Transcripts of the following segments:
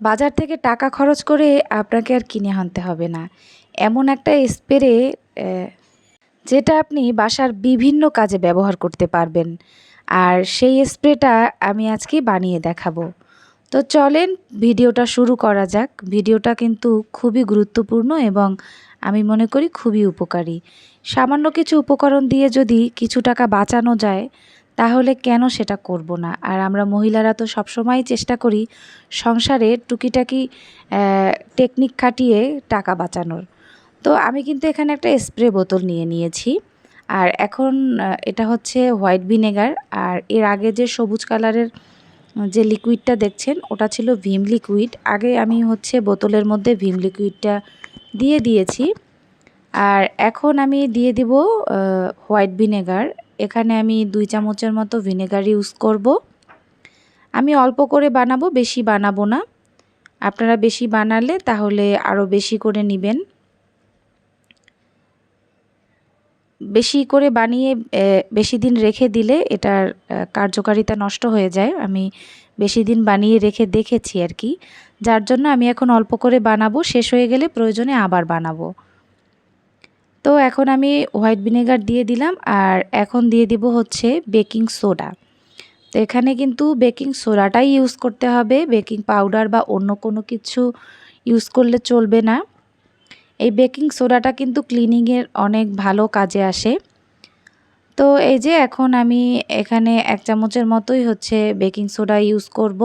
বাজার থেকে টাকা খরচ করে আপনাকে আর কিনে আনতে হবে না। এমন একটা স্প্রে যেটা আপনি বাসার বিভিন্ন কাজে ব্যবহার করতে পারবেন। আর সেই স্প্রেটা আমি আজকে বানিয়ে দেখাবো। তো চলেন ভিডিওটা শুরু করা যাক। ভিডিওটা কিন্তু খুবই গুরুত্বপূর্ণ এবং আমি মনে করি খুবই উপকারী। সামান্য কিছু উপকরণ দিয়ে যদি কিছু টাকা বাঁচানো যায় তাহলে কেন সেটা করব না? আর আমরা মহিলারা তো সবসময় চেষ্টা করি সংসারে টুকিটাকি টেকনিক খাটিয়ে টাকা বাঁচানোর। তো আমি কিন্তু এখানে একটা স্প্রে বোতল নিয়ে নিয়েছি। আর এখন এটা হচ্ছে হোয়াইট ভিনেগার। আর এর আগে যে সবুজ কালারের যে লিকুইডটা দেখছেন, ওটা ছিল ভিম লিকুইড। আগে আমি হচ্ছে বোতলের মধ্যে ভিম লিকুইডটা দিয়ে দিয়েছি। আর এখন আমি দিয়ে দিব হোয়াইট ভিনেগার। এখানে আমি দুই চামচের মতো ভিনেগার ইউজ করব। আমি অল্প করে বানাবো, বেশি বানাবো না। আপনারা বেশি বানালে তাহলে আরও বেশি করে নেবেন। বেশি করে বানিয়ে বেশি দিন রেখে দিলে এটার কার্যকারিতা নষ্ট হয়ে যায়। আমি বেশি দিন বানিয়ে রেখে দেখেছি আর কি। যার জন্য আমি এখন অল্প করে বানাবো। শেষ হয়ে গেলে প্রয়োজনে আবার বানাবো। তো এখন আমি হোয়াইট ভিনেগার দিয়ে দিলাম আর এখন দিয়ে দিব হচ্ছে বেকিং সোডা। তো এখানে কিন্তু বেকিং সোডাটাই ইউজ করতে হবে, বেকিং পাউডার বা অন্য কোনো কিছু ইউজ করলে চলবে না। এই বেকিং সোডাটা কিন্তু ক্লিনিংয়ের অনেক ভালো কাজে আসে। তো এই যে এখন আমি এখানে এক চামচের মতোই হচ্ছে বেকিং সোডা ইউজ করব।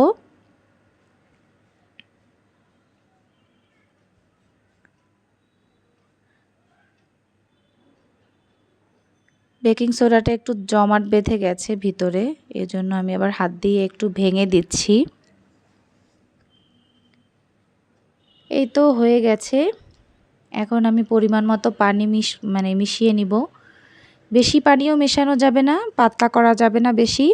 বেকিং সোডাটা একটু জমাট বেঁধে গেছে ভিতরে, এজন্য আমি আবার হাত দিয়ে একটু ভেঙে দিচ্ছি। এই তো হয়ে গেছে। এখন আমি পরিমাণ মতো পানি মিশ মানে মিশিয়ে নিব। বেশি পানিও মেশানো যাবে না, পাতলা করা যাবে না বেশি।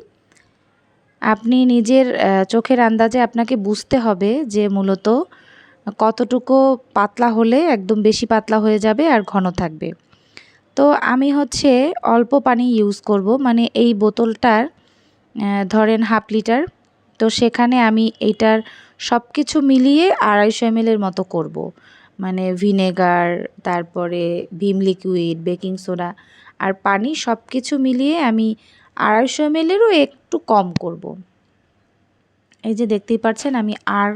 আপনি নিজের চোখের আন্দাজে আপনাকে বুঝতে হবে যে মূলত কতটুকু পাতলা হলে একদম বেশি পাতলা হয়ে যাবে আর ঘন থাকবে। তো আমি হচ্ছে অল্প পানি ইউজ করব মানে এই বোতলটার ধরেন হাফ লিটার তো সেখানে আমি এইটার সব কিছু মিলিয়ে আড়াইশো এমএলের মতো করব। মানে ভিনেগার তারপরে ভিম লিকুইড বেকিং সোডা আর পানি সব কিছু মিলিয়ে আমি আড়াইশো এমএলেরও একটু কম করব। এই যে দেখতেই পাচ্ছেন আমি আর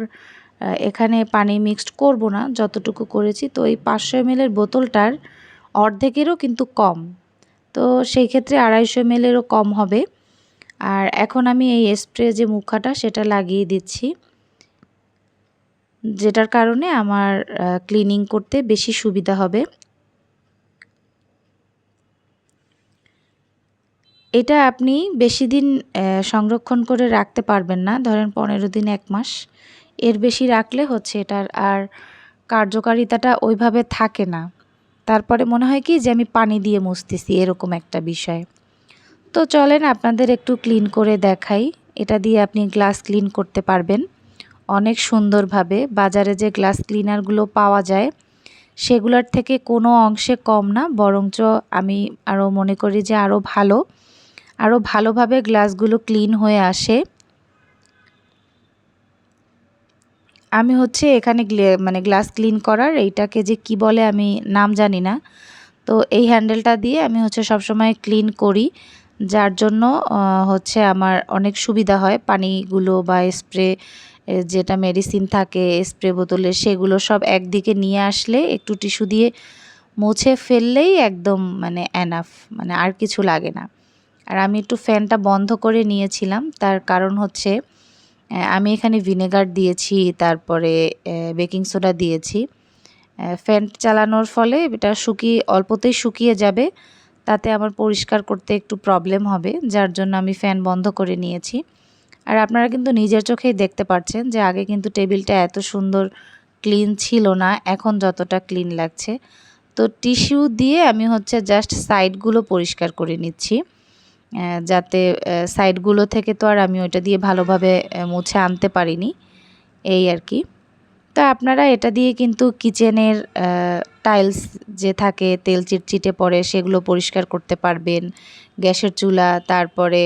এখানে পানি মিক্সড করব না, যতটুকু করেছি তো এই পাঁচশো এমএলের বোতলটার অর্ধেকেরও কিন্তু কম। তো সেই ক্ষেত্রে আড়াইশো এমএলেরও কম হবে। আর এখন আমি এই স্প্রে যে মুখাটা, সেটা লাগিয়ে দিচ্ছি। যেটার কারণে আমার ক্লিনিং করতে বেশি সুবিধা হবে। এটা আপনি বেশি দিন সংরক্ষণ করে রাখতে পারবেন না। ধরেন পনেরো দিন, এক মাস। এর বেশি রাখলে হচ্ছে এটার আর কার্যকারিতাটা ওইভাবে থাকে না। তারপরে মনে হয় কি যে আমি পানি দিয়ে মুছতেছি, এরকম একটা বিষয়। তো চলেন আপনাদের একটু ক্লিন করে দেখাই। এটা দিয়ে আপনি গ্লাস ক্লিন করতে পারবেন। অনেক সুন্দরভাবে বাজারে যে গ্লাস ক্লিনারগুলো পাওয়া যায়, সেগুলোর থেকে কোনো অংশে কম না, বরঞ্চ আমি আরও মনে করি যে আরও ভালো। আরও ভালোভাবে গ্লাসগুলো ক্লিন হয়ে আসে। আমি হচ্ছে এখানে মানে গ্লাস ক্লিন করার, এইটাকে যে কি বলে আমি নাম জানি না। তো এই হ্যান্ডেলটা দিয়ে আমি হচ্ছে সবসময় ক্লিন করি, যার জন্য হচ্ছে আমার অনেক সুবিধা হয়। পানিগুলো বা স্প্রে যেটা মেডিসিন থাকে, স্প্রে বোতলে, সেগুলো সব একদিকে নিয়ে আসলে একটু টিস্যু দিয়ে মুছে ফেললেই একদম মানে অ্যানাফ মানে আর কিছু লাগে না। আর আমি একটু ফ্যানটা বন্ধ করে নিয়েছিলাম, তার কারণ হচ্ছে আমি এখানে ভিনেগার দিয়েছি, তারপরে বেকিং সোডা দিয়েছি। ফ্যান চালানোর ফলে এটা শুকিয়ে অল্পতেই শুকিয়ে যাবে। তাতে আমার পরিষ্কার করতে একটু প্রবলেম হবে, যার জন্য আমি ফ্যান বন্ধ করে নিয়েছি। আর আপনারা কিন্তু নিজের চোখেই দেখতে পাচ্ছেন যে আগে কিন্তু টেবিলটা এত সুন্দর ক্লিন ছিল না, এখন যতটা ক্লিন লাগছে। তো টিস্যু দিয়ে আমি হচ্ছে জাস্ট সাইডগুলো পরিষ্কার করে নিচ্ছি। যাতে সাইডগুলো থেকে তো আর আমি ওইটা দিয়ে ভালোভাবে মুছে আনতে পারিনি। এই আর কি। তো আপনারা এটা দিয়ে কিন্তু কিচেনের টাইলস যে থাকে, তেল চিটচিটে পড়ে, সেগুলো পরিষ্কার করতে পারবেন। গ্যাসের চুলা, তারপরে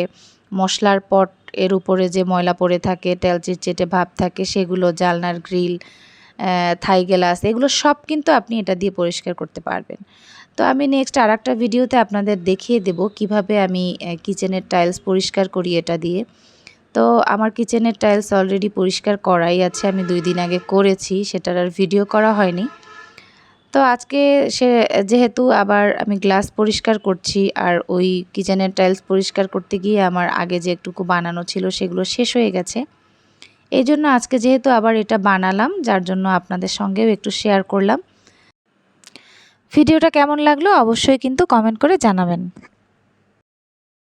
মশলার পট এর উপরে যে ময়লা পড়ে থাকে, তেল চিটচিটে ভাব থাকে, সেগুলো, জালনার গ্রিল থাই গ্লাস, এগুলো সব কিন্তু আপনি এটা দিয়ে পরিষ্কার করতে পারবেন। তো আমি নেক্সট আর একটা ভিডিওতে আপনাদের দেখিয়ে দেব কীভাবে আমি কিচেনের টাইলস পরিষ্কার করি এটা দিয়ে। তো আমার কিচেনের টাইলস অলরেডি পরিষ্কার করাই আছে, আমি দুই দিন আগে করেছি, সেটার আর ভিডিও করা হয়নি। তো আজকে সে, যেহেতু আবার আমি গ্লাস পরিষ্কার করছি, আর ওই কিচেনের টাইলস পরিষ্কার করতে গিয়ে আমার আগে যে একটুকু বানানো ছিল, সেগুলো শেষ হয়ে গেছে। এই জন্য আজকে যেহেতু আবার এটা বানালাম, যার জন্য আপনাদের সঙ্গেও একটু শেয়ার করলাম। ভিডিওটা কেমন লাগল অবশ্যই কিন্তু কমেন্ট করে জানাবেন।